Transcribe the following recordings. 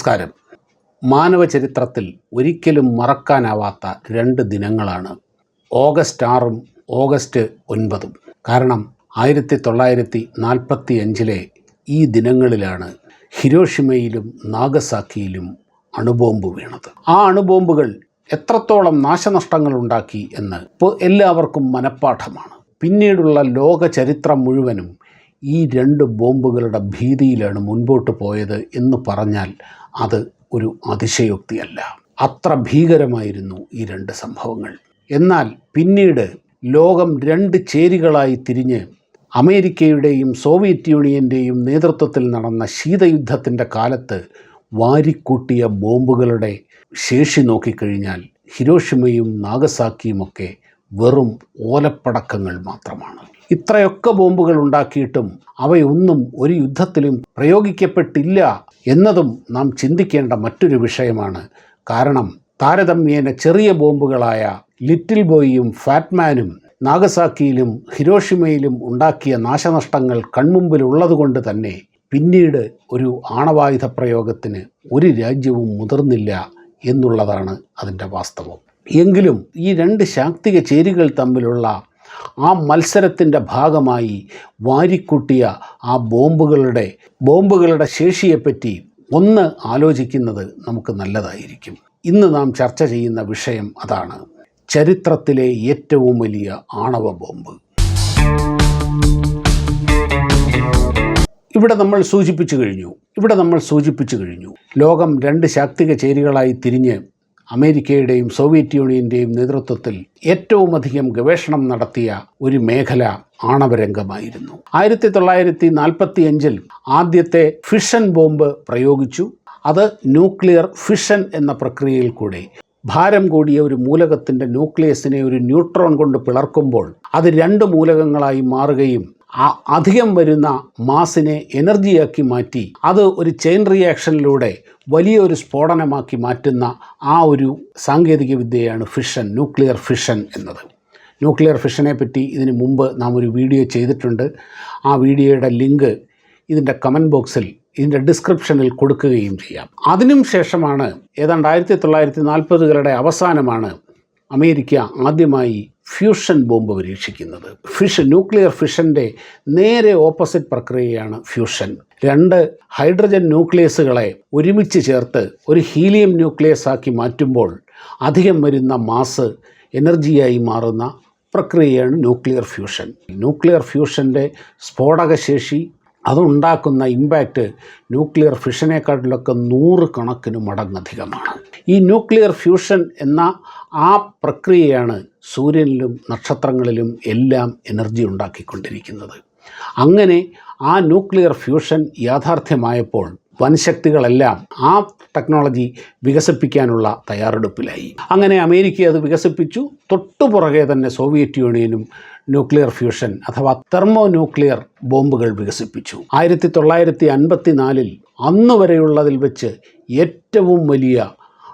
നമസ്കാരം. മാനവ ചരിത്രത്തിൽ ഒരിക്കലും മറക്കാനാവാത്ത രണ്ട് ദിനങ്ങളാണ് ഓഗസ്റ്റ് ആറും ഓഗസ്റ്റ് ഒൻപതും. കാരണം ആയിരത്തി തൊള്ളായിരത്തി നാൽപ്പത്തി അഞ്ചിലെ ഈ ദിനങ്ങളിലാണ് ഹിരോഷിമയിലും നാഗസാക്കിയിലും അണുബോംബ് വീണത്. ആ അണുബോംബുകൾ എത്രത്തോളം നാശനഷ്ടങ്ങൾ ഉണ്ടാക്കി എന്ന് ഇപ്പോൾ എല്ലാവർക്കും മനഃപ്പാഠമാണ്. പിന്നീടുള്ള ലോക ചരിത്രം മുഴുവനും ഈ രണ്ട് ബോംബുകളുടെ ഭീതിയിലാണ് മുൻപോട്ട് പോയത് എന്ന് പറഞ്ഞാൽ അത് ഒരു അതിശയോക്തിയല്ല. അത്ര ഭീകരമായിരുന്നു ഈ രണ്ട് സംഭവങ്ങൾ. എന്നാൽ പിന്നീട് ലോകം രണ്ട് ചേരികളായി തിരിഞ്ഞ് അമേരിക്കയുടെയും സോവിയറ്റ് യൂണിയന്റെയും നേതൃത്വത്തിൽ നടന്ന ശീതയുദ്ധത്തിന്റെ കാലത്ത് വാരിക്കൂട്ടിയ ബോംബുകളുടെ ശേഷി നോക്കിക്കഴിഞ്ഞാൽ ഹിരോഷിമയും നാഗസാക്കിയുമൊക്കെ വെറും ഓലപ്പടക്കങ്ങൾ മാത്രമാണ്. ഇത്രയൊക്കെ ബോംബുകൾ ഉണ്ടാക്കിയിട്ടും അവയൊന്നും ഒരു യുദ്ധത്തിലും പ്രയോഗിക്കപ്പെട്ടില്ല എന്നതും നാം ചിന്തിക്കേണ്ട മറ്റൊരു വിഷയമാണ്. കാരണം താരതമ്യേന ചെറിയ ബോംബുകളായ ലിറ്റിൽ ബോയിയും ഫാറ്റ്മാനും നാഗസാക്കിയിലും ഹിരോഷിമയിലും ഉണ്ടാക്കിയ നാശനഷ്ടങ്ങൾ കൺമുമ്പിലുള്ളതുകൊണ്ട് തന്നെ പിന്നീട് ഒരു ആണവായുധ പ്രയോഗത്തിന് ഒരു രാജ്യവും മുതിർന്നില്ല എന്നുള്ളതാണ് അതിന്റെ വാസ്തവം. എങ്കിലും ഈ രണ്ട് ശാക്തിക ചേരികൾ തമ്മിലുള്ള ആ മത്സരത്തിന്റെ ഭാഗമായി വാരിക്കൂട്ടിയ ആ ബോംബുകളുടെ ബോംബുകളുടെ ശേഷിയെപ്പറ്റി ഒന്ന് ആലോചിക്കുന്നത് നമുക്ക് നല്ലതായിരിക്കും. ഇന്ന് നാം ചർച്ച ചെയ്യുന്ന വിഷയം അതാണ്. ചരിത്രത്തിലെ ഏറ്റവും വലിയ ആണവ ബോംബ്. ഇവിടെ നമ്മൾ സൂചിപ്പിച്ചു കഴിഞ്ഞു. ഇവിടെ നമ്മൾ സൂചിപ്പിച്ചു കഴിഞ്ഞു. ലോകം രണ്ട് ശാക്തിക ചേരികളായി തിരിഞ്ഞ് അമേരിക്കയുടെയും സോവിയറ്റ് യൂണിയന്റെയും നേതൃത്വത്തിൽ ഏറ്റവും അധികം ഗവേഷണം നടത്തിയ ഒരു മേഖല ആണവരംഗമായിരുന്നു. ആയിരത്തി തൊള്ളായിരത്തി നാൽപ്പത്തി അഞ്ചിൽ ആദ്യത്തെ ഫിഷൻ ബോംബ് പ്രയോഗിച്ചു. അത് ന്യൂക്ലിയർ ഫിഷൻ എന്ന പ്രക്രിയയിൽ കൂടെ ഭാരം കൂടിയ ഒരു മൂലകത്തിന്റെ ന്യൂക്ലിയസിനെ ഒരു ന്യൂട്രോൺ കൊണ്ട് പിളർക്കുമ്പോൾ അത് രണ്ട് മൂലകങ്ങളായി മാറുകയും അധികം വരുന്ന മാസിനെ എനർജിയാക്കി മാറ്റി അത് ഒരു ചെയിൻ റിയാക്ഷനിലൂടെ വലിയൊരു സ്ഫോടനമാക്കി മാറ്റുന്ന ആ ഒരു സാങ്കേതിക വിദ്യയാണ് ഫിഷൻ ന്യൂക്ലിയർ ഫിഷൻ എന്നത്. ന്യൂക്ലിയർ ഫിഷനെ പറ്റി ഇതിന് മുമ്പ് നാം ഒരു വീഡിയോ ചെയ്തിട്ടുണ്ട്. ആ വീഡിയോയുടെ ലിങ്ക് ഇതിന്റെ കമന്റ് ബോക്സിൽ ഇതിന്റെ ഡിസ്ക്രിപ്ഷനിൽ കൊടുക്കുകയും ചെയ്യാം. അതിനും ശേഷമാണ് ഏതാണ്ട് ആയിരത്തി തൊള്ളായിരത്തി നാൽപ്പതുകളുടെ അവസാനമാണ് അമേരിക്ക ആദ്യമായി ഫ്യൂഷൻ ബോംബ് പരീക്ഷിക്കുന്നത് ഫിഷൻ ന്യൂക്ലിയർ ഫിഷന്റെ നേരെ ഓപ്പോസിറ്റ് പ്രക്രിയയാണ് ഫ്യൂഷൻ. രണ്ട് ഹൈഡ്രജൻ ന്യൂക്ലിയസുകളെ ഒരുമിച്ച് ചേർത്ത് ഒരു ഹീലിയം ന്യൂക്ലിയസ് ആക്കി മാറ്റുമ്പോൾ അധികം വരുന്ന മാസ് എനർജിയായി മാറുന്ന പ്രക്രിയയാണ് ന്യൂക്ലിയർ ഫ്യൂഷൻ. ന്യൂക്ലിയർ ഫ്യൂഷന്റെ സ്ഫോടകശേഷി അതുണ്ടാക്കുന്ന ഇമ്പാക്റ്റ് ന്യൂക്ലിയർ ഫിഷനേക്കാട്ടിലൊക്കെ നൂറ് കണക്കിന് മടങ്ങധികമാണ് ഈ ന്യൂക്ലിയർ ഫ്യൂഷൻ എന്ന ആ പ്രക്രിയയാണ് സൂര്യനിലും നക്ഷത്രങ്ങളിലും എല്ലാം എനർജി ഉണ്ടാക്കിക്കൊണ്ടിരിക്കുന്നത്. അങ്ങനെ ആ ന്യൂക്ലിയർ ഫ്യൂഷൻ യാഥാർത്ഥ്യമായപ്പോൾ വൻശക്തികളെല്ലാം ആ ടെക്നോളജി വികസിപ്പിക്കാനുള്ള തയ്യാറെടുപ്പിലായി. അങ്ങനെ അമേരിക്ക അത് വികസിപ്പിച്ചു. തൊട്ടുപുറകെ തന്നെ സോവിയറ്റ് യൂണിയനും ന്യൂക്ലിയർ ഫ്യൂഷൻ അഥവാ തെർമോ ന്യൂക്ലിയർ ബോംബുകൾ വികസിപ്പിച്ചു. ആയിരത്തി തൊള്ളായിരത്തി അൻപത്തി നാലിൽ അന്ന് വരെയുള്ളതിൽ വെച്ച് ഏറ്റവും വലിയ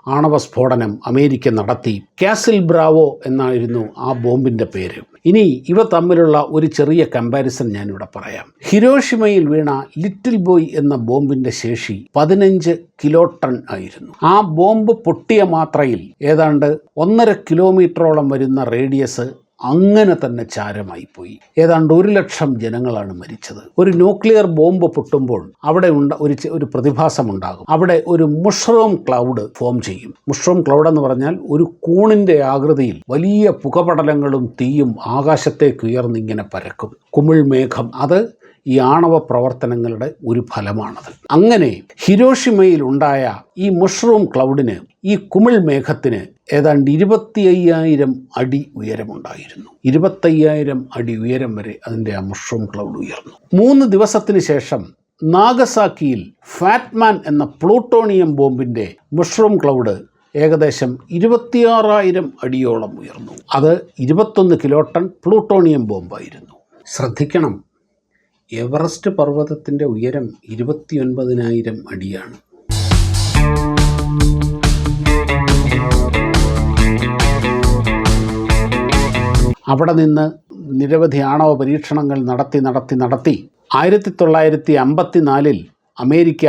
ആണവ സ്ഫോടനം അമേരിക്ക നടത്തി. കാസിൽ ബ്രാവോ എന്നായിരുന്നു ആ ബോംബിന്റെ പേര്. ഇനി ഇവ തമ്മിലുള്ള ഒരു ചെറിയ കമ്പാരിസൺ ഞാനിവിടെ പറയാം. ഹിരോഷിമയിൽ വീണ ലിറ്റിൽ ബോയ് എന്ന ബോംബിന്റെ ശേഷി പതിനഞ്ച് കിലോ ടൺ ആയിരുന്നു. ആ ബോംബ് പൊട്ടിയ മാത്രയിൽ ഏതാണ്ട് ഒന്നര കിലോമീറ്ററോളം വരുന്ന റേഡിയസ് അങ്ങനെ തന്നെ ചാരമായിപ്പോയി. ഏതാണ്ട് ഒരു ലക്ഷം ജനങ്ങളാണ് മരിച്ചത്. ഒരു ന്യൂക്ലിയർ ബോംബ് പൊട്ടുമ്പോൾ അവിടെ ഉണ്ട ഒരു ഒരു പ്രതിഭാസമുണ്ടാകും. അവിടെ ഒരു മുഷ്റൂം ക്ലൗഡ് ഫോം ചെയ്യും. മുഷ്റൂം ക്ലൗഡ് എന്ന് പറഞ്ഞാൽ ഒരു കൂണിന്റെ ആകൃതിയിൽ വലിയ പുകപടലങ്ങളും തീയും ആകാശത്തേക്ക് ഉയർന്നിങ്ങനെ പരക്കും. കുമിൾ മേഘം അത് ഈ ആണവ പ്രവർത്തനങ്ങളുടെ ഒരു ഫലമാണത്. അങ്ങനെ ഹിരോഷിമയിൽ ഉണ്ടായ ഈ മഷ്റൂം ക്ലൗഡിന് ഈ കുമിൾ മേഘത്തിന് ഏതാണ്ട് ഇരുപത്തി അയ്യായിരം അടി ഉയരമുണ്ടായിരുന്നു. ഇരുപത്തയ്യായിരം അടി ഉയരം വരെ അതിന്റെ ആ മഷ്റൂം ക്ലൗഡ് ഉയർന്നു. മൂന്ന് ദിവസത്തിന് ശേഷം നാഗസാക്കിയിൽ ഫാറ്റ്മാൻ എന്ന പ്ലൂട്ടോണിയം ബോംബിന്റെ മഷ്റൂം ക്ലൗഡ് ഏകദേശം ഇരുപത്തിയാറായിരം അടിയോളം ഉയർന്നു. അത് ഇരുപത്തൊന്ന് കിലോ ടൺ പ്ലൂട്ടോണിയം ബോംബായിരുന്നു. ശ്രദ്ധിക്കണം എവറസ്റ്റ് പർവതത്തിന്റെ ഉയരം ഇരുപത്തിയൊൻപതിനായിരം അടിയാണ്. അവിടെ നിന്ന് നിരവധി ആണവ പരീക്ഷണങ്ങൾ നടത്തി നടത്തി നടത്തി. ആയിരത്തി തൊള്ളായിരത്തി അമ്പത്തി നാലിൽ അമേരിക്ക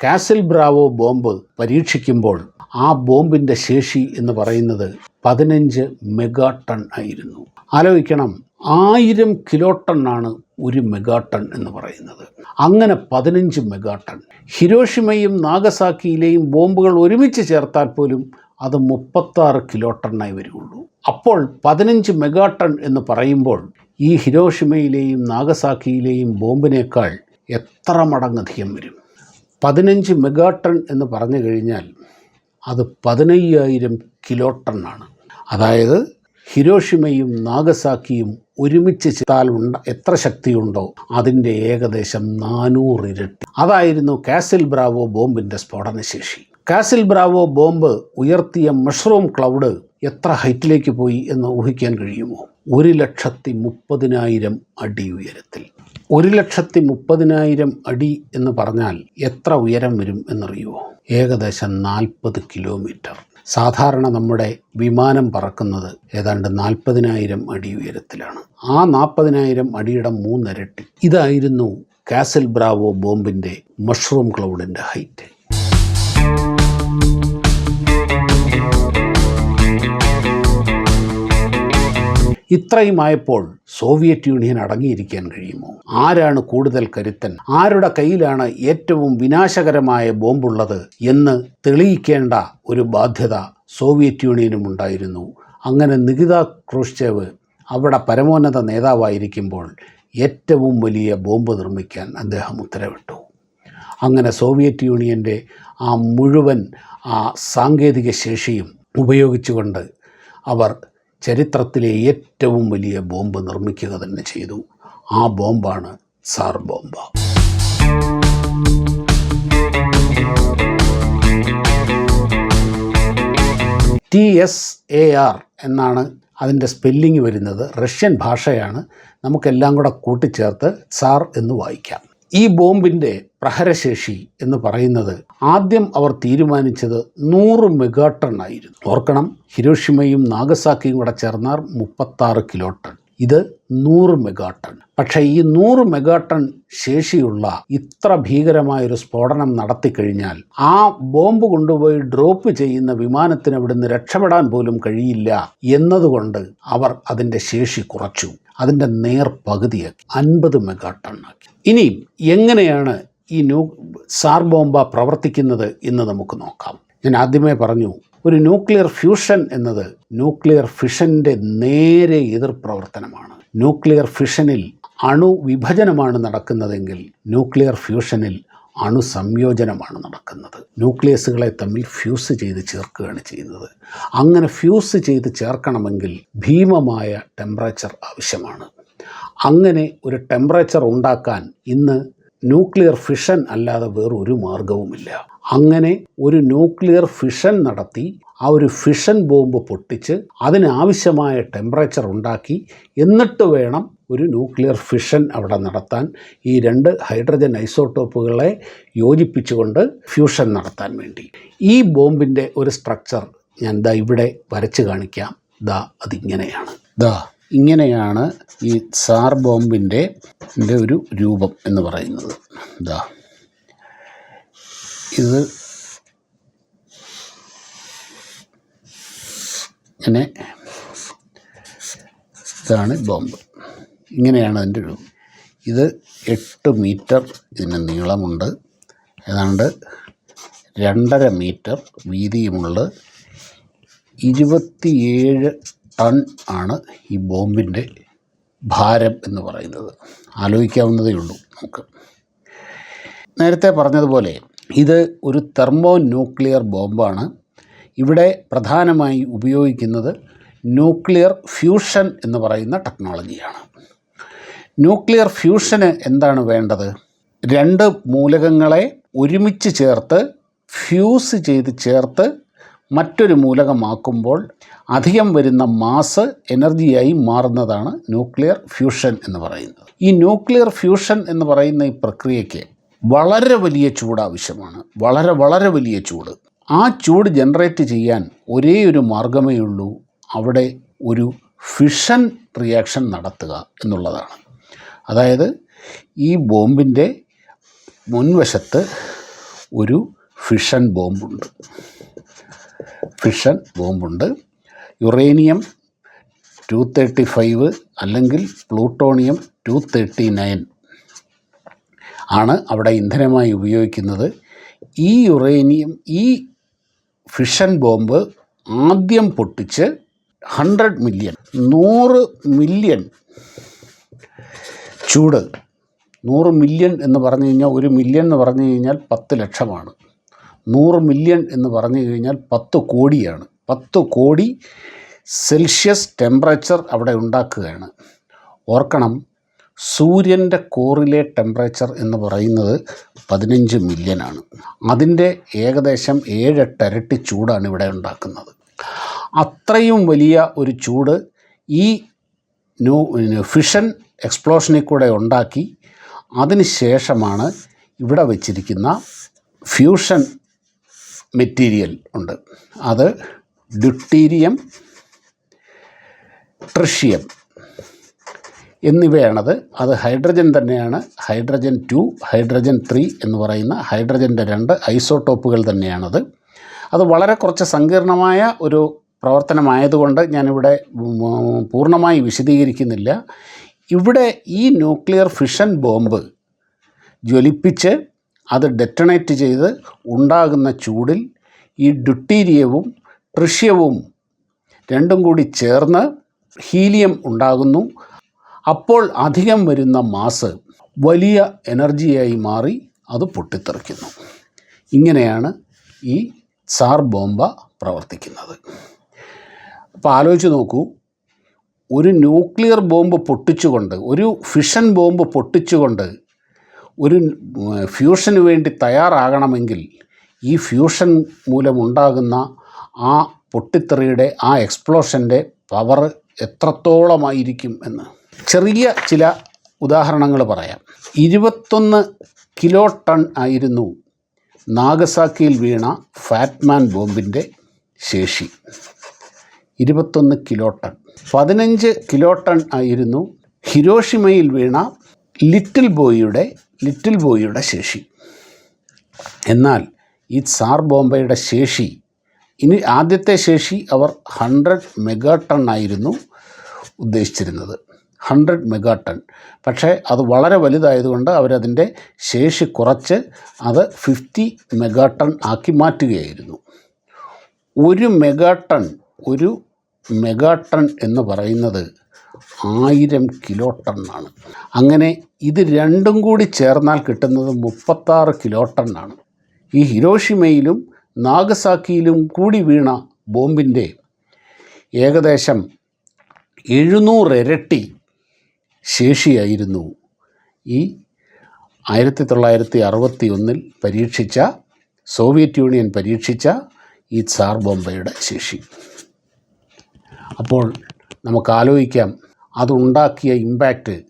കാസിൽ ബ്രാവോ ബോംബ് പരീക്ഷിക്കുമ്പോൾ ആ ബോംബിന്റെ ശേഷി എന്ന് പറയുന്നത് പതിനഞ്ച് മെഗാ ടൺ ആയിരുന്നു. ആലോചിക്കണം ആയിരം കിലോ ടണ്ണാണ് ഒരു മെഗാ ടൺ എന്ന് പറയുന്നത്. അങ്ങനെ പതിനഞ്ച് മെഗാ ടൺ ഹിരോഷിമയും നാഗസാക്കിയിലെയും ബോംബുകൾ ഒരുമിച്ച് ചേർത്താൽ പോലും അത് മുപ്പത്താറ് കിലോ ടണ്ണായി വരികയുള്ളൂ. അപ്പോൾ പതിനഞ്ച് മെഗാ ടൺ എന്ന് പറയുമ്പോൾ ഈ ഹിരോഷിമയിലെയും നാഗസാക്കിയിലെയും ബോംബിനേക്കാൾ എത്ര മടങ്ങധികം വരും? പതിനഞ്ച് മെഗാ ടൺ എന്ന് പറഞ്ഞു കഴിഞ്ഞാൽ അത് പതിനയ്യായിരം കിലോ ടണ്ണാണ് അതായത് ഹിരോഷിമയും നാഗസാക്കിയും ഒരുമിച്ച് ചേർത്താൽ ഉണ്ട എത്ര ശക്തിയുണ്ടോ അതിന്റെ ഏകദേശം നാനൂറ് ഇരട്ടി. അതായിരുന്നു കാസിൽ ബ്രാവോ ബോംബിന്റെ സ്ഫോടനശേഷി. കാസിൽ ബ്രാവോ ബോംബ് ഉയർത്തിയ മഷ്റൂം ക്ലൗഡ് എത്ര ഹൈറ്റിലേക്ക് പോയി എന്ന് ഊഹിക്കാൻ കഴിയുമോ? ഒരു ലക്ഷത്തി മുപ്പതിനായിരം അടി ഉയരത്തിൽ. ഒരു ലക്ഷത്തി മുപ്പതിനായിരം അടി എന്ന് പറഞ്ഞാൽ എത്ര ഉയരം വരും എന്നറിയുമോ? ഏകദേശം നാൽപ്പത് കിലോമീറ്റർ. സാധാരണ നമ്മുടെ വിമാനം പറക്കുന്നത് ഏതാണ്ട് നാൽപ്പതിനായിരം അടി ഉയരത്തിലാണ്. ആ നാൽപ്പതിനായിരം അടിയുടെ മൂന്നിരട്ടി. ഇതായിരുന്നു കാസൽ ബ്രാവോ ബോംബിന്റെ മഷ്റൂം ക്ലൗഡിന്റെ ഹൈറ്റ്. ഇത്രയുമായപ്പോൾ സോവിയറ്റ് യൂണിയൻ അടങ്ങിയിരിക്കാൻ കഴിയുമോ? ആരാണ് കൂടുതൽ കരുത്തൻ? ആരുടെ കയ്യിലാണ് ഏറ്റവും വിനാശകരമായ ബോംബുള്ളത് എന്ന് തെളിയിക്കേണ്ട ഒരു ബാധ്യത സോവിയറ്റ് യൂണിയനും ഉണ്ടായിരുന്നു. അങ്ങനെ നികിത ക്രൂഷ്ചേവ് അവിടെ പരമോന്നത നേതാവായിരിക്കുമ്പോൾ ഏറ്റവും വലിയ ബോംബ് നിർമ്മിക്കാൻ അദ്ദേഹം ഉത്തരവിട്ടു. അങ്ങനെ സോവിയറ്റ് യൂണിയന്റെ ആ മുഴുവൻ ആ സാങ്കേതിക ശേഷിയും ഉപയോഗിച്ചുകൊണ്ട് അവർ ചരിത്രത്തിലെ ഏറ്റവും വലിയ ബോംബ് നിർമ്മിക്കുക തന്നെ ചെയ്തു. ആ ബോംബാണ് സാർ ബോംബ. ടി എസ് എ ആർ എന്നാണ് അതിന്റെ സ്പെല്ലിംഗ് വരുന്നത്. റഷ്യൻ ഭാഷയാണ്. നമുക്കെല്ലാം കൂടെ കൂട്ടിച്ചേർത്ത് സാർ എന്ന് വായിക്കാം. ഈ ബോംബിന്റെ പ്രഹരശേഷി എന്ന് പറയുന്നത് ആദ്യം അവർ തീരുമാനിച്ചത് നൂറ് മെഗാ ടൺ ആയിരുന്നു ഓർക്കണം ഹിരോഷിമയും നാഗസാക്കിയും കൂടെ ചേർന്നാൽ മുപ്പത്താറ് കിലോ ടൺ ഇത് നൂറ് മെഗാ ടൺ പക്ഷേ ഈ നൂറ് മെഗാ ടൺ ശേഷിയുള്ള ഇത്ര ഭീകരമായൊരു സ്ഫോടനം നടത്തിക്കഴിഞ്ഞാൽ ആ ബോംബ് കൊണ്ടുപോയി ഡ്രോപ്പ് ചെയ്യുന്ന വിമാനത്തിന് അവിടുന്ന് രക്ഷപ്പെടാൻ പോലും കഴിയില്ല എന്നതുകൊണ്ട് അവർ അതിന്റെ ശേഷി കുറച്ചു. അതിന്റെ നേർ പകുതിയാക്കി അൻപത് മെഗാ ടൺ ആക്കി ഇനി എങ്ങനെയാണ് ഈ ന്യൂ സാർ ബോംബ പ്രവർത്തിക്കുന്നത് എന്ന് നമുക്ക് നോക്കാം. ഞാൻ ആദ്യമേ പറഞ്ഞു ഒരു ന്യൂക്ലിയർ ഫ്യൂഷൻ എന്നത് ന്യൂക്ലിയർ ഫിഷന്റെ നേരെ എതിർ പ്രവർത്തനമാണ്. ന്യൂക്ലിയർ ഫിഷനിൽ അണുവിഭജനമാണ് നടക്കുന്നതെങ്കിൽ ന്യൂക്ലിയർ ഫ്യൂഷനിൽ അണു സംയോജനമാണ് നടക്കുന്നത്. ന്യൂക്ലിയസുകളെ തമ്മിൽ ഫ്യൂസ് ചെയ്ത് ചേർക്കുകയാണ് ചെയ്യുന്നത്. അങ്ങനെ ഫ്യൂസ് ചെയ്ത് ചേർക്കണമെങ്കിൽ ഭീമമായ ടെമ്പറേച്ചർ ആവശ്യമാണ്. അങ്ങനെ ഒരു ടെമ്പറേച്ചർ ഉണ്ടാക്കാൻ ഇന്ന് ന്യൂക്ലിയർ ഫിഷൻ അല്ലാതെ വേറൊരു മാർഗവുമില്ല. അങ്ങനെ ഒരു ന്യൂക്ലിയർ ഫിഷൻ നടത്തി ആ ഒരു ഫിഷൻ ബോംബ് പൊട്ടിച്ച് അതിനാവശ്യമായ ടെമ്പറേച്ചർ ഉണ്ടാക്കി എന്നിട്ട് വേണം ഒരു ന്യൂക്ലിയർ ഫിഷൻ അവിടെ നടത്താൻ ഈ രണ്ട് ഹൈഡ്രജൻ ഐസോട്ടോപ്പുകളെ യോജിപ്പിച്ചുകൊണ്ട് ഫ്യൂഷൻ നടത്താൻ വേണ്ടി. ഈ ബോംബിന്റെ ഒരു സ്ട്രക്ചർ ഞാൻ ദാ ഇവിടെ വരച്ച് കാണിക്കാം. ദാ അതിങ്ങനെയാണ്. ദാ ഇങ്ങനെയാണ് ഈ സാർ ബോംബിന്റെ ഒരു രൂപം എന്ന് പറയുന്നത്. ദാ ഇത് ഇങ്ങനെ ഇതാണ് ബോംബ്. ഇങ്ങനെയാണ് അതിന്റെ ഒരു ഇത് എട്ട് മീറ്റർ ഇതിന് നീളമുണ്ട്. ഏതാണ്ട് രണ്ടര മീറ്റർ വീതിയുമുള്ള ഇരുപത്തിയേഴ് ടൺ ആണ് ഈ ബോംബിന്റെ ഭാരം എന്ന് പറയുന്നത്. ആലോചിക്കാവുന്നതേ ഉള്ളൂ നമുക്ക്. നേരത്തെ പറഞ്ഞതുപോലെ ഇത് ഒരു തെർമോ ന്യൂക്ലിയർ ബോംബാണ്. ഇവിടെ പ്രധാനമായി ഉപയോഗിക്കുന്നത് ന്യൂക്ലിയർ ഫ്യൂഷൻ എന്ന് പറയുന്ന ടെക്നോളജിയാണ്. ന്യൂക്ലിയർ ഫ്യൂഷന് എന്താണ് വേണ്ടത്? രണ്ട് മൂലകങ്ങളെ ഒരുമിച്ച് ചേർത്ത് ഫ്യൂസ് ചെയ്ത് ചേർത്ത് മറ്റൊരു മൂലകമാക്കുമ്പോൾ അധികം വരുന്ന മാസ് എനർജിയായി മാറുന്നതാണ് ന്യൂക്ലിയർ ഫ്യൂഷൻ എന്ന് പറയുന്നത്. ഈ ന്യൂക്ലിയർ ഫ്യൂഷൻ എന്ന് പറയുന്ന ഈ പ്രക്രിയയ്ക്ക് വളരെ വലിയ ചൂട് ആവശ്യമാണ്. വളരെ വളരെ വലിയ ചൂട്. ആ ചൂട് ജനറേറ്റ് ചെയ്യാൻ ഒരേ ഒരു മാർഗമേ ഉള്ളൂ. അവിടെ ഒരു ഫിഷൻ റിയാക്ഷൻ നടത്തുക എന്നുള്ളതാണ്. അതായത് ഈ ബോംബിന്റെ മുൻവശത്ത് ഒരു ഫിഷൻ ബോംബുണ്ട്. ഫിഷൻ ബോംബുണ്ട്. യുറേനിയം ടു തേർട്ടി ഫൈവ് അല്ലെങ്കിൽ പ്ലൂട്ടോണിയം ടു തേർട്ടി നയൻ ആണ് അവിടെ ഇന്ധനമായി ഉപയോഗിക്കുന്നത്. ഈ യുറേനിയം ഈ ഫിഷൻ ബോംബ് ആദ്യം പൊട്ടിച്ച് ഹൺഡ്രഡ് മില്യൺ നൂറ് മില്യൺ ചൂട്. നൂറ് മില്യൺ എന്ന് പറഞ്ഞു കഴിഞ്ഞാൽ ഒരു മില്യൺ എന്ന് പറഞ്ഞു കഴിഞ്ഞാൽ പത്ത് ലക്ഷമാണ്. നൂറ് മില്യൺ എന്ന് പറഞ്ഞു കഴിഞ്ഞാൽ പത്ത് കോടിയാണ്. പത്ത് കോടി സെൽഷ്യസ് ടെമ്പറേച്ചർ അവിടെ ഉണ്ടാക്കുകയാണ്. ഓർക്കണം സൂര്യന്റെ കോറിലെ ടെമ്പറേച്ചർ എന്ന് പറയുന്നത് പതിനഞ്ച് മില്യനാണ് അതിന്റെ ഏകദേശം ഏഴെട്ടരട്ടി ചൂടാണ് ഇവിടെ ഉണ്ടാക്കുന്നത്. അത്രയും വലിയ ഒരു ചൂട് ഈ ന്യൂ ഫിഷൻ എക്സ്പ്ലോഷനിൽ കൂടെ ഉണ്ടാക്കി. അതിന് ശേഷമാണ് ഇവിടെ വച്ചിരിക്കുന്ന ഫ്യൂഷൻ മെറ്റീരിയൽ ഉണ്ട്. അത് ഡ്യൂട്ടീരിയം ട്രിഷ്യം എന്നിവയാണത്. അത് ഹൈഡ്രജൻ തന്നെയാണ്. ഹൈഡ്രജൻ ടു ഹൈഡ്രജൻ ത്രീ എന്ന് പറയുന്ന ഹൈഡ്രജന്റെ രണ്ട് ഐസോടോപ്പുകൾ തന്നെയാണത്. അത് വളരെ കുറച്ച് സങ്കീർണമായ ഒരു പ്രവർത്തനമായതുകൊണ്ട് ഞാനിവിടെ പൂർണമായി വിശദീകരിക്കുന്നില്ല. ഇവിടെ ഈ ന്യൂക്ലിയർ ഫിഷൻ ബോംബ് ജ്വലിപ്പിച്ച് അത് ഡെറ്റണേറ്റ് ചെയ്ത് ഉണ്ടാകുന്ന ചൂടിൽ ഈ ഡ്യൂട്ടീരിയവും ട്രിഷ്യവും രണ്ടും കൂടി ചേർന്ന് ഹീലിയം ഉണ്ടാകുന്നു. അപ്പോൾ അധികം വരുന്ന മാസ് വലിയ എനർജിയായി മാറി അത് പൊട്ടിത്തെറിക്കുന്നു. ഇങ്ങനെയാണ് ഈ സാർ ബോംബ പ്രവർത്തിക്കുന്നത്. അപ്പോൾ ആലോചിച്ച് നോക്കൂ. ഒരു ന്യൂക്ലിയർ ബോംബ് പൊട്ടിച്ചുകൊണ്ട് ഒരു ഫിഷൻ ബോംബ് പൊട്ടിച്ചുകൊണ്ട് ഒരു ഫ്യൂഷന് വേണ്ടി തയ്യാറാകണമെങ്കിൽ ഈ ഫ്യൂഷൻ മൂലമുണ്ടാകുന്ന ആ പൊട്ടിത്തെറിയുടെ ആ എക്സ്പ്ലോഷന്റെ പവർ എത്രത്തോളമായിരിക്കും എന്ന്. ചെറിയ ചില ഉദാഹരണങ്ങൾ പറയാം. ഇരുപത്തൊന്ന് കിലോ ടൺ ആയിരുന്നു നാഗസാക്കിയിൽ വീണ ഫാറ്റ്മാൻ ബോംബിന്റെ ശേഷി. ഇരുപത്തൊന്ന് കിലോ ടൺ പതിനഞ്ച് കിലോ ടൺ ആയിരുന്നു ഹിരോഷിമയിൽ വീണ ലിറ്റിൽ ബോയിയുടെ ലിറ്റിൽ ബോയിയുടെ ശേഷി. എന്നാൽ ഈ സാർ ബോംബെയുടെ ശേഷി ഇനി ആദ്യത്തെ ശേഷി അവർ ഹൺഡ്രഡ് മെഗാ ടൺ ആയിരുന്നു ഉദ്ദേശിച്ചിരുന്നത്. ഹൺഡ്രഡ് മെഗാ ടൺ പക്ഷേ അത് വളരെ വലുതായതുകൊണ്ട് അവരതിന്റെ ശേഷി കുറച്ച് അത് ഫിഫ്റ്റി മെഗാ ടൺ ആക്കി മാറ്റുകയായിരുന്നു. ഒരു മെഗാ ടൺ ഒരു മെഗാ ടൺ എന്ന് പറയുന്നത് ആയിരം കിലോ ടണ്ണാണ് അങ്ങനെ ഇത് രണ്ടും കൂടി ചേർന്നാൽ കിട്ടുന്നത് മുപ്പത്താറ് കിലോ ടണ്ണാണ് ഈ ഹിരോഷിമയിലും നാഗസാക്കിയിലും കൂടി വീണ ബോംബിന്റെ ഏകദേശം എഴുന്നൂറ് ഇരട്ടി ശേഷിയായിരുന്നു. ഈ ആയിരത്തി തൊള്ളായിരത്തി അറുപത്തി ഒന്നിൽ പരീക്ഷിച്ച സോവിയറ്റ് യൂണിയൻ പരീക്ഷിച്ച ഈ സാർ ബോംബയുടെ ശേഷി. അപ്പോൾ നമുക്ക് ആലോചിക്കാം അതുണ്ടാക്കിയ ഇമ്പാക്റ്റ്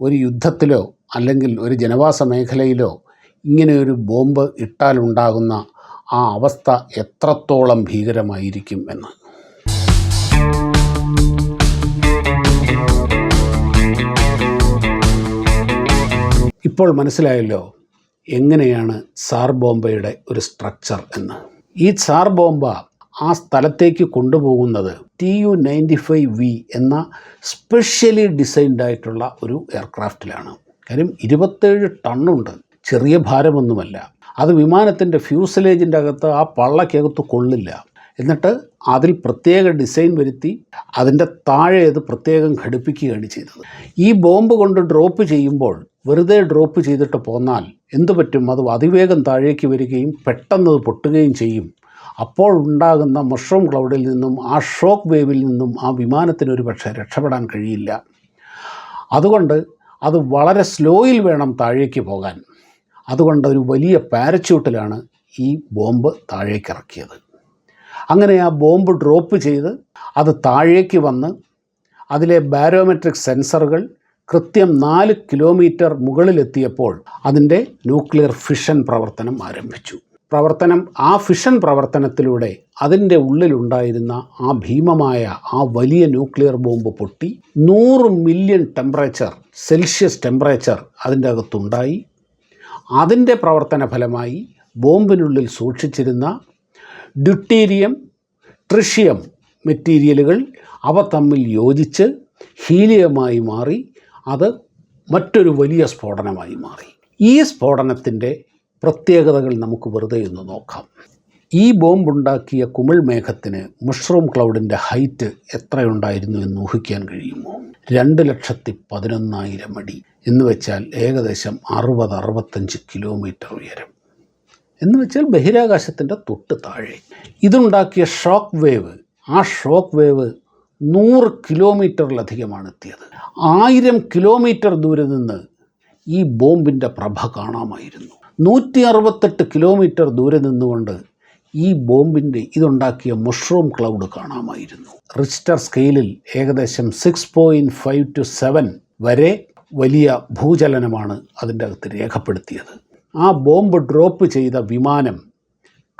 ഒരു യുദ്ധത്തിലോ അല്ലെങ്കിൽ ഒരു ജനവാസ മേഖലയിലോ ഇങ്ങനെയൊരു ബോംബ് ഇട്ടാലുണ്ടാകുന്ന ആ അവസ്ഥ എത്രത്തോളം ഭീകരമായിരിക്കും എന്ന്. ഇപ്പോൾ മനസ്സിലായല്ലോ എങ്ങനെയാണ് സാർ ബോംബയുടെ ഒരു സ്ട്രക്ചർ എന്ന്. ഈ സാർ ബോംബ ആ സ്ഥലത്തേക്ക് കൊണ്ടുപോകുന്നത് T U ninety five V എന്ന സ്പെഷ്യലി ഡിസൈൻഡ് ആയിട്ടുള്ള ഒരു എയർക്രാഫ്റ്റിലാണ്. കാര്യം ഇരുപത്തേഴ് ടണ്ണുണ്ട്. ചെറിയ ഭാരമൊന്നുമല്ല. അത് വിമാനത്തിന്റെ ഫ്യൂസലേജിന്റെ അകത്ത് ആ പള്ളക്കകത്ത് കൊള്ളില്ല. എന്നിട്ട് അതിൽ പ്രത്യേക ഡിസൈൻ വരുത്തി അതിന്റെ താഴെ അത് പ്രത്യേകം ഘടിപ്പിക്കുകയാണ് ചെയ്തത്. ഈ ബോംബ് കൊണ്ട് ഡ്രോപ്പ് ചെയ്യുമ്പോൾ വെറുതെ ഡ്രോപ്പ് ചെയ്തിട്ട് പോന്നാൽ എന്തു പറ്റും അത് അതിവേഗം താഴേക്ക് വരികയും പെട്ടെന്ന് പൊട്ടുകയും ചെയ്യും. അപ്പോൾ ഉണ്ടാകുന്ന മഷ്റൂം ക്ലൗഡിൽ നിന്നും ആ ഷോക്ക് വേവിൽ നിന്നും ആ വിമാനത്തിന് ഒരു പക്ഷേ രക്ഷപ്പെടാൻ കഴിയില്ല. അതുകൊണ്ട് അത് വളരെ സ്ലോയിൽ വേണം താഴേക്ക് പോകാൻ. അതുകൊണ്ട് ഒരു വലിയ പാരച്യൂട്ടിലാണ് ഈ ബോംബ് താഴേക്ക് ഇറക്കിയത് അങ്ങനെ ആ ബോംബ് ഡ്രോപ്പ് ചെയ്ത് അത് താഴേക്ക് വന്ന് അതിലെ ബാരോമെട്രിക് സെൻസറുകൾ കൃത്യം നാല് കിലോമീറ്റർ മുകളിലെത്തിയപ്പോൾ അതിന്റെ ന്യൂക്ലിയർ ഫിഷൻ പ്രവർത്തനം ആരംഭിച്ചു. പ്രവർത്തനം ആ ഫിഷൻ പ്രവർത്തനത്തിലൂടെ അതിന്റെ ഉള്ളിലുണ്ടായിരുന്ന ആ ഭീമമായ ആ വലിയ ന്യൂക്ലിയർ ബോംബ് പൊട്ടി. നൂറ് മില്യൺ ടെമ്പറേച്ചർ സെൽഷ്യസ് ടെമ്പറേച്ചർ അതിന്റെ അകത്തുണ്ടായി. അതിന്റെ പ്രവർത്തന ഫലമായി ബോംബിനുള്ളിൽ സൂക്ഷിച്ചിരുന്ന ഡ്യൂട്ടീരിയം ട്രിഷ്യം മെറ്റീരിയലുകൾ അവ തമ്മിൽ യോജിച്ച് ഹീലിയമായി മാറി. അത് മറ്റൊരു വലിയ സ്ഫോടനമായി മാറി. ഈ സ്ഫോടനത്തിന്റെ പ്രത്യേകതകൾ നമുക്ക് വെറുതെ ഒന്ന് നോക്കാം. ഈ ബോംബുണ്ടാക്കിയ കുമിൾ മേഘത്തിന് മുഷ്റൂം ക്ലൗഡിന്റെ ഹൈറ്റ് എത്രയുണ്ടായിരുന്നു എന്ന് ഊഹിക്കാൻ കഴിയുമോ? രണ്ട് ലക്ഷത്തി പതിനൊന്നായിരം അടി എന്ന് വെച്ചാൽ ഏകദേശം അറുപത് അറുപത്തഞ്ച് കിലോമീറ്റർ ഉയരം. എന്ന് വെച്ചാൽ ബഹിരാകാശത്തിന്റെ തൊട്ട് താഴെ. ഇതുണ്ടാക്കിയ ഷോക്ക് വേവ് ആ ഷോക്ക് വേവ് നൂറ് കിലോമീറ്ററിലധികമാണ് എത്തിയത്. ആയിരം കിലോമീറ്റർ ദൂരെ നിന്ന് ഈ ബോംബിന്റെ പ്രഭ കാണാമായിരുന്നു. നൂറ്റി അറുപത്തെട്ട് കിലോമീറ്റർ ദൂരെ നിന്നുകൊണ്ട് ഈ ബോംബിന്റെ ഇതുണ്ടാക്കിയ മഷ്റൂം ക്ലൗഡ് കാണാമായിരുന്നു. റിസ്റ്റർ സ്കെയിലിൽ ഏകദേശം six point five to seven വരെ വലിയ ഭൂചലനമാണ് അതിന്റെ അകത്ത് രേഖപ്പെടുത്തിയത്. ആ ബോംബ് ഡ്രോപ്പ് ചെയ്ത വിമാനം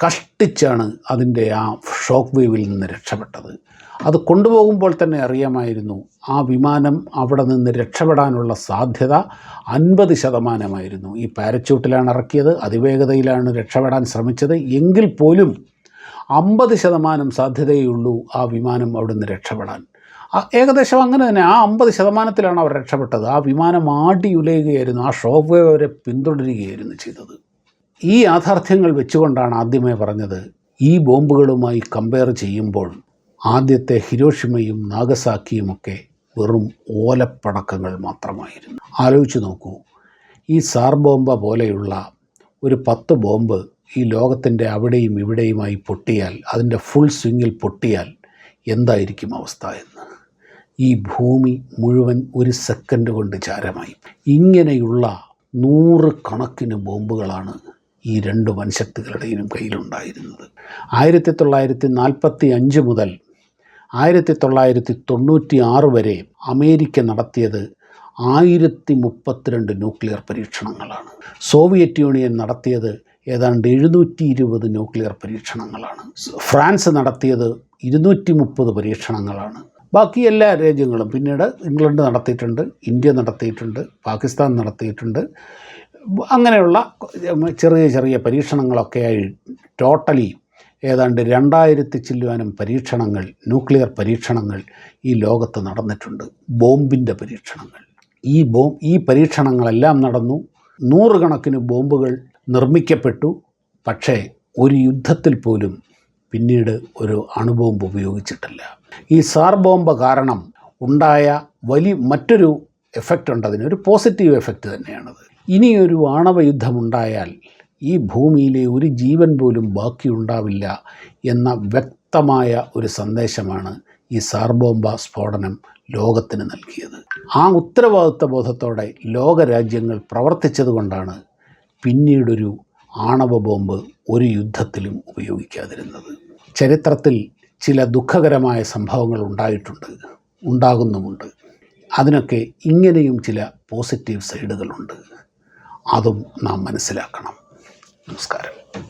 കഷ്ടിച്ചാണ് അതിന്റെ ആ ഷോക്ക് വേവിൽ നിന്ന് രക്ഷപ്പെട്ടത്. അത് കൊണ്ടുപോകുമ്പോൾ തന്നെ അറിയാമായിരുന്നു ആ വിമാനം അവിടെ നിന്ന് രക്ഷപ്പെടാനുള്ള സാധ്യത അൻപത് ശതമാനമായിരുന്നു. ഈ പാരച്യൂട്ടിലാണ് ഇറക്കിയത് അതിവേഗതയിലാണ് രക്ഷപ്പെടാൻ ശ്രമിച്ചത്. എങ്കിൽ പോലും അമ്പത് ശതമാനം സാധ്യതയുള്ളൂ ആ വിമാനം അവിടെ നിന്ന് രക്ഷപ്പെടാൻ ഏകദേശം അങ്ങനെ തന്നെ ആ അമ്പത് ശതമാനത്തിലാണ് അവർ രക്ഷപ്പെട്ടത്. ആ വിമാനം ആടിയുലയുകയായിരുന്നു ആ ഷോക്ക് വേവ് അവരെ പിന്തുടരുകയായിരുന്നു ചെയ്തത്. ഈ യാഥാർത്ഥ്യങ്ങൾ വെച്ചുകൊണ്ടാണ് ആദ്യമേ പറഞ്ഞത് ഈ ബോംബുകളുമായി കമ്പയർ ചെയ്യുമ്പോൾ ആദ്യത്തെ ഹിരോഷിമയും നാഗസാക്കിയുമൊക്കെ വെറും ഓലപ്പടക്കങ്ങൾ മാത്രമായിരുന്നു. ആലോചിച്ച് നോക്കൂ ഈ സാർ ബോംബ പോലെയുള്ള ഒരു പത്ത് ബോംബ് ഈ ലോകത്തിന്റെ അവിടെയും ഇവിടെയുമായി പൊട്ടിയാൽ അതിന്റെ ഫുൾ സ്വിങ്ങിൽ പൊട്ടിയാൽ എന്തായിരിക്കും അവസ്ഥ എന്ന്? ഈ ഭൂമി മുഴുവൻ ഒരു സെക്കൻഡ് കൊണ്ട് ചാരമായി. ഇങ്ങനെയുള്ള നൂറ് കണക്കിന് ബോംബുകളാണ് ഈ രണ്ട് വൻശക്തികളുടെയും കയ്യിലുണ്ടായിരുന്നത്. ആയിരത്തി തൊള്ളായിരത്തി നാൽപ്പത്തി അഞ്ച് മുതൽ ആയിരത്തി തൊള്ളായിരത്തി തൊണ്ണൂറ്റി ആറ് വരെ അമേരിക്ക നടത്തിയത് ആയിരത്തി മുപ്പത്തിരണ്ട് ന്യൂക്ലിയർ പരീക്ഷണങ്ങളാണ്. സോവിയറ്റ് യൂണിയൻ നടത്തിയത് ഏതാണ്ട് എഴുന്നൂറ്റി ഇരുപത് ന്യൂക്ലിയർ പരീക്ഷണങ്ങളാണ്. ഫ്രാൻസ് നടത്തിയത് ഇരുന്നൂറ്റി മുപ്പത് പരീക്ഷണങ്ങളാണ്. ബാക്കി എല്ലാ രാജ്യങ്ങളും പിന്നീട് ഇംഗ്ലണ്ട് നടത്തിയിട്ടുണ്ട് ഇന്ത്യ നടത്തിയിട്ടുണ്ട് പാകിസ്ഥാൻ നടത്തിയിട്ടുണ്ട്. അങ്ങനെയുള്ള ചെറിയ ചെറിയ പരീക്ഷണങ്ങളൊക്കെയായി ടോട്ടലി ഏതാണ്ട് രണ്ടായിരത്തി ചില്ലുവാനും പരീക്ഷണങ്ങൾ ന്യൂക്ലിയർ പരീക്ഷണങ്ങൾ ഈ ലോകത്ത് നടന്നിട്ടുണ്ട്. ബോംബിന്റെ പരീക്ഷണങ്ങൾ. ഈ ബോം ഈ പരീക്ഷണങ്ങളെല്ലാം നടന്നു. നൂറുകണക്കിന് ബോംബുകൾ നിർമ്മിക്കപ്പെട്ടു. പക്ഷേ ഒരു യുദ്ധത്തിൽ പോലും പിന്നീട് ഒരു അണുബോംബ് ഉപയോഗിച്ചിട്ടില്ല. ഈ സാർ ബോംബ് കാരണം ഉണ്ടായ വലിയ മറ്റൊരു എഫക്റ്റ് ഉണ്ട്. അതിന് ഒരു പോസിറ്റീവ് എഫക്റ്റ് തന്നെയാണത്. ഇനിയൊരു ആണവ യുദ്ധമുണ്ടായാൽ ഈ ഭൂമിയിലെ ഒരു ജീവൻ പോലും ബാക്കിയുണ്ടാവില്ല എന്ന വ്യക്തമായ ഒരു സന്ദേശമാണ് ഈ സാർബോംബ സ്ഫോടനം ലോകത്തിന് നൽകിയത്. ആ ഉത്തരവാദിത്വ ബോധത്തോടെ ലോകരാജ്യങ്ങൾ പ്രവർത്തിച്ചതുകൊണ്ടാണ് പിന്നീടൊരു ആണവ ബോംബ് ഒരു യുദ്ധത്തിലും ഉപയോഗിക്കാതിരുന്നത്. ചരിത്രത്തിൽ ചില ദുഃഖകരമായ സംഭവങ്ങൾ ഉണ്ടായിട്ടുണ്ട് ഉണ്ടാകുന്നുമുണ്ട്. അതിനൊക്കെ ഇങ്ങനെയും ചില പോസിറ്റീവ് സൈഡുകളുണ്ട്. അതും നാം മനസ്സിലാക്കണം. നമസ്കാരം.